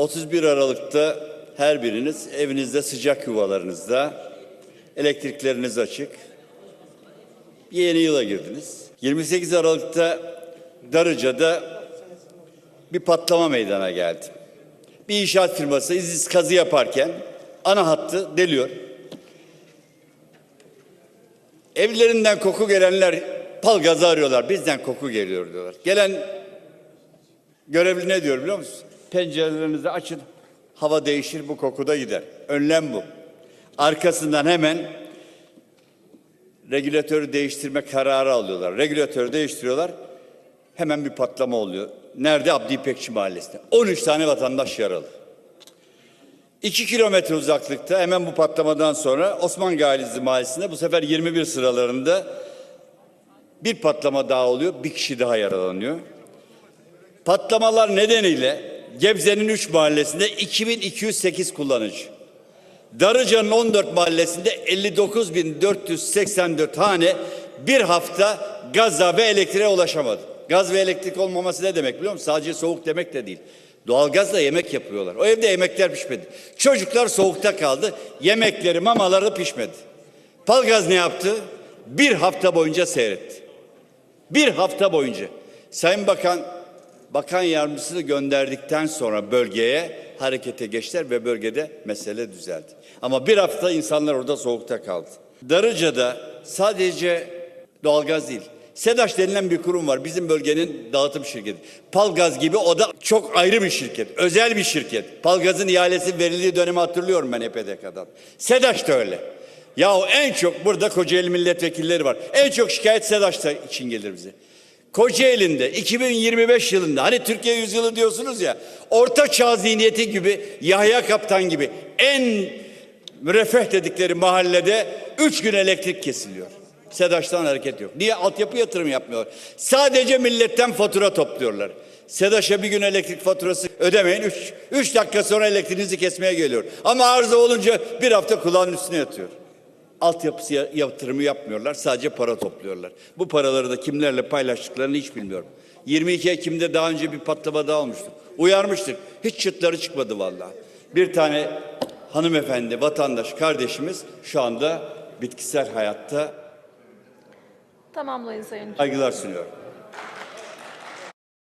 31 Aralık'ta her biriniz evinizde sıcak yuvalarınızda elektrikleriniz açık. Yeni yıla girdiniz. 28 Aralık'ta Darıca'da bir patlama meydana geldi. Bir inşaat firması iziz kazı yaparken ana hattı deliyor. Evlerinden koku gelenler pal gazı arıyorlar. Bizden koku geliyor diyorlar. Gelen görevli ne diyor biliyor musun? Pencerelerinizi açın. Hava değişir bu koku da gider. Önlem bu. Arkasından hemen regülatörü değiştirme kararı alıyorlar. Regülatörü değiştiriyorlar. Hemen bir patlama oluyor. Nerede? Abdi İpekçi Mahallesi'nde. 13 tane vatandaş yaralı. 2 kilometre uzaklıkta hemen bu patlamadan sonra Osman Gazi Mahallesi'nde bu sefer 21 sıralarında bir patlama daha oluyor. Bir kişi daha yaralanıyor. Patlamalar nedeniyle Gebze'nin 3 mahallesinde 2208 kullanıcı. Darıca'nın 14 mahallesinde 59.484 hane bir hafta gaza ve elektriğe ulaşamadı. Gaz ve elektrik olmaması ne demek biliyor musun? Sadece soğuk demek de değil. Doğalgazla yemek yapıyorlar. O evde yemekler pişmedi. Çocuklar soğukta kaldı. Yemekleri, mamaları pişmedi. Palgaz ne yaptı? Bir hafta boyunca seyretti. Bir hafta boyunca. Sayın Bakan, Bakan Yardımcısını gönderdikten sonra bölgeye harekete geçtiler ve bölgede mesele düzeldi. Ama bir hafta insanlar orada soğukta kaldı. Darıca'da sadece doğalgaz değil, SEDAŞ denilen bir kurum var. Bizim bölgenin dağıtım şirketi. Palgaz gibi o da çok ayrı bir şirket. Özel bir şirket. Palgaz'ın ihalesi verildiği dönemi hatırlıyorum ben EPDK'dan. SEDAŞ da öyle. Yahu en çok burada Kocaeli milletvekilleri var. En çok şikayet SEDAŞ'ta için gelir bize. Kocaeli'nde 2025 yılında hani Türkiye yüzyılı diyorsunuz ya orta çağ zihniyeti gibi Yahya Kaptan gibi en müreffeh dedikleri mahallede üç gün elektrik kesiliyor. SEDAŞ'tan hareket yok. Niye? Altyapı yatırım yapmıyorlar. Sadece milletten fatura topluyorlar. SEDAŞ'a bir gün elektrik faturası ödemeyin. Üç, üç dakika sonra elektriğinizi kesmeye geliyor. Ama arıza olunca bir hafta kulağın üstüne yatıyor. Altyapısı ya- yatırımı yapmıyorlar. Sadece para topluyorlar. Bu paraları da kimlerle paylaştıklarını hiç bilmiyorum. 22 Ekim'de daha önce bir patlama daha olmuştu. Uyarmıştık. Hiç çıtları çıkmadı vallahi. Bir tane hanımefendi, vatandaş, kardeşimiz şu anda bitkisel hayatta Tamamlayın Sayın saygılar sunuyor.